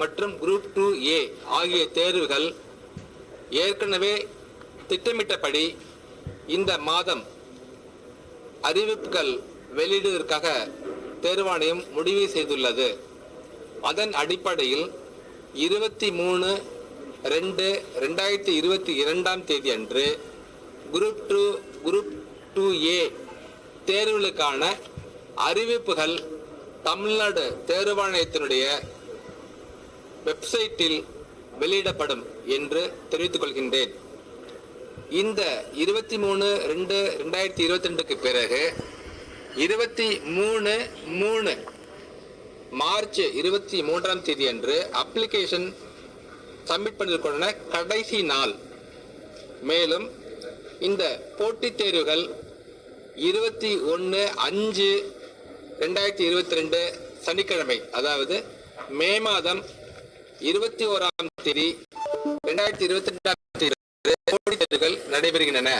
மற்றும் group two ஏ ஆகிய தேர்வுகள் ஏற்கனவே திட்டமிட்டபடி இந்த மாதம் அறிவிப்புகள் வெளியிடுவதற்காக தேர்வாணையம் முடிவு செய்துள்ளது. அதன் அடிப்படையில் இருபத்தி மூணு ரெண்டு ரெண்டாயிரத்தி இருபத்தி இரண்டாம் தேதி அன்று group two group two A தேர்வுகளுக்கான அறிவிப்புகள் தமிழ்நாடு தேர்வாணையத்தினுடைய வெப்சைட்டில் வெளியிடப்படும் என்று தெரிவித்துக் கொள்கின்றேன். இந்த இருபத்தி மூணு ரெண்டு ரெண்டாயிரத்தி இருபத்தி ரெண்டுக்கு பிறகு இருபத்தி மூணு மூணு மார்ச் இருபத்தி மூன்றாம் தேதி அன்று அப்ளிகேஷன் சப்மிட் பண்ணுவதற்கான கடைசி நாள். மேலும் இந்த போட்டித் தேர்வுகள் இருபத்தி ஒன்று அஞ்சு ரெண்டாயிரத்தி இருபத்தி ரெண்டு சனிக்கிழமை அதாவது மே மாதம் இருபத்தி ஓராம் தேதி இரண்டாயிரத்தி இருபத்தி ரெண்டாம் தேதி போட்டித் தேர்வுகள் நடைபெறுகின்றன.